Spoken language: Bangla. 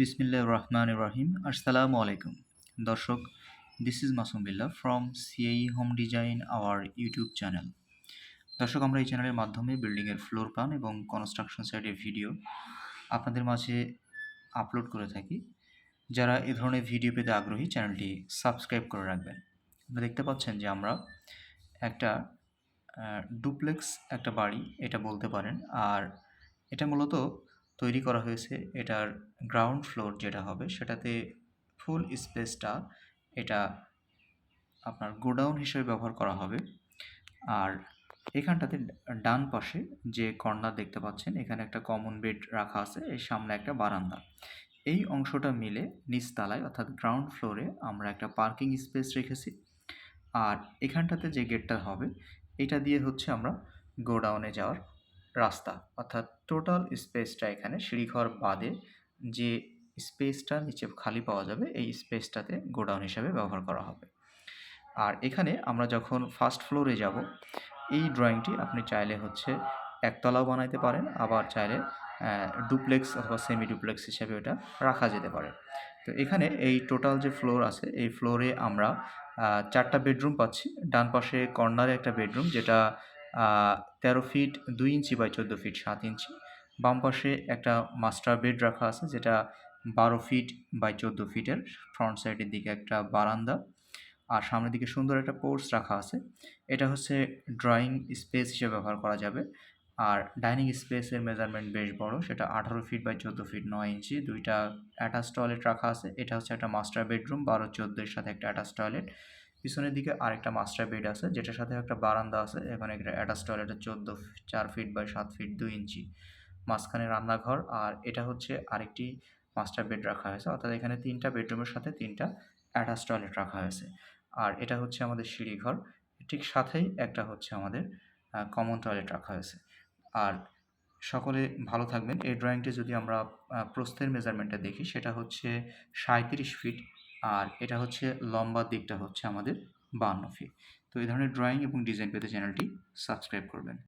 বিসমিল্লাহ রহমান রহিম। আসসালামু আলাইকুম দর্শক this is Masum Billah from CI home design our YouTube channel দর্শক, আমরা এই চ্যানেলের মাধ্যমে বিল্ডিংয়ের ফ্লোর প্ল্যান এবং কনস্ট্রাকশন সাইটের ভিডিও আপনাদের মাঝে আপলোড করে থাকি। যারা এ ধরনের ভিডিও পেতে আগ্রহী চ্যানেলটি সাবস্ক্রাইব করে রাখবেন। আপনারা দেখতে পাচ্ছেন যে আমরা একটা ডুপ্লেক্স একটা বাড়ি, এটা বলতে পারেন। আর এটা মূলত তৈরি করা হয়েছে, এটার গ্রাউন্ড ফ্লোর যেটা হবে, সেটাতে ফুল স্পেসটা এটা আপনার গোডাউন হিসেবে ব্যবহার করা হবে। আর এখানটাতে ডান পাশে যে কর্নার দেখতে পাচ্ছেন, এখানে একটা কমন বেড রাখা আছে, এর সামনে একটা বারান্দা। এই অংশটা মিলে নিচতলায়, অর্থাৎ গ্রাউন্ড ফ্লোরে আমরা একটা পার্কিং স্পেস রেখেছি। আর এখানটাতে যে গেটটা হবে, এটা দিয়ে হচ্ছে আমরা গোডাউনে যাওয়ার রাস্তা। অর্থাৎ টোটাল স্পেসটা এখানে সিঁড়িঘর বাদে যে স্পেসটা নিচে খালি পাওয়া যাবে, এই স্পেসটাতে গোডাউন হিসাবে ব্যবহার করা হবে। আর এখানে আমরা যখন ফার্স্ট ফ্লোরে যাব, এই ড্রয়িংটি আপনি চাইলে হচ্ছে একতলাও বানাইতে পারেন, আবার চাইলে ডুপ্লেক্স অথবা সেমি ডুপ্লেক্স হিসেবে ওটা রাখা যেতে পারে। তো এখানে এই টোটাল যে ফ্লোর আছে, এই ফ্লোরে আমরা চারটা বেডরুম পাচ্ছি। ডান পাশে কর্নারে একটা বেডরুম যেটা তেরো ফিট দুই ইঞ্চি বাই চোদ্দ ফিট সাত ইঞ্চি। বাম পাশে একটা মাস্টার বেড রাখা আছে, যেটা বারো ফিট বাই চোদ্দ ফিটের ফ্রন্ট সাইডের দিকে একটা বারান্দা। আর সামনের দিকে সুন্দর একটা পোর্স রাখা আছে। এটা হচ্ছে ড্রয়িং স্পেস হিসেবে ব্যবহার করা যাবে। আর ডাইনিং স্পেসের মেজারমেন্ট বেশ বড়, সেটা আঠারো ফিট বাই চোদ্দ ফিট নয় ইঞ্চি। দুইটা অ্যাটাচ টয়লেট রাখা আছে। এটা হচ্ছে একটা মাস্টার বেডরুম বারো চোদ্দোর সাথে একটা অ্যাটাচ টয়লেট পিছনের দিকে আরেকটা মাস্টার বেড আছে, যেটার সাথে একটা বারান্দা আছে, এখানে একটা অ্যাটাচ টয়লেটের চোদ্দ চার ফিট বাই সাত ফিট দুই ইঞ্চি। মাঝখানে রান্নাঘর, আর এটা হচ্ছে আরেকটি মাস্টার বেড রাখা হয়েছে, অর্থাৎ এখানে তিনটা বেডরুমের সাথে তিনটা অ্যাটাচ টয়লেট রাখা হয়েছে। আর এটা হচ্ছে আমাদের সিঁড়িঘর ঠিক সাথেই একটা হচ্ছে আমাদের কমন টয়লেট রাখা হয়েছে। আর সকলে ভালো থাকবেন। এই ড্রয়িংটি যদি আমরা প্রস্থের মেজারমেন্টটা দেখি, সেটা হচ্ছে সাঁত্রিশ ফিট আর এটা হচ্ছে লম্বা দিকটা হচ্ছে আমাদের বান্ন ফিট। তো এই ধরনের ড্রয়িং এবং ডিজাইন পেতে চ্যানেলটি সাবস্ক্রাইব করবেন।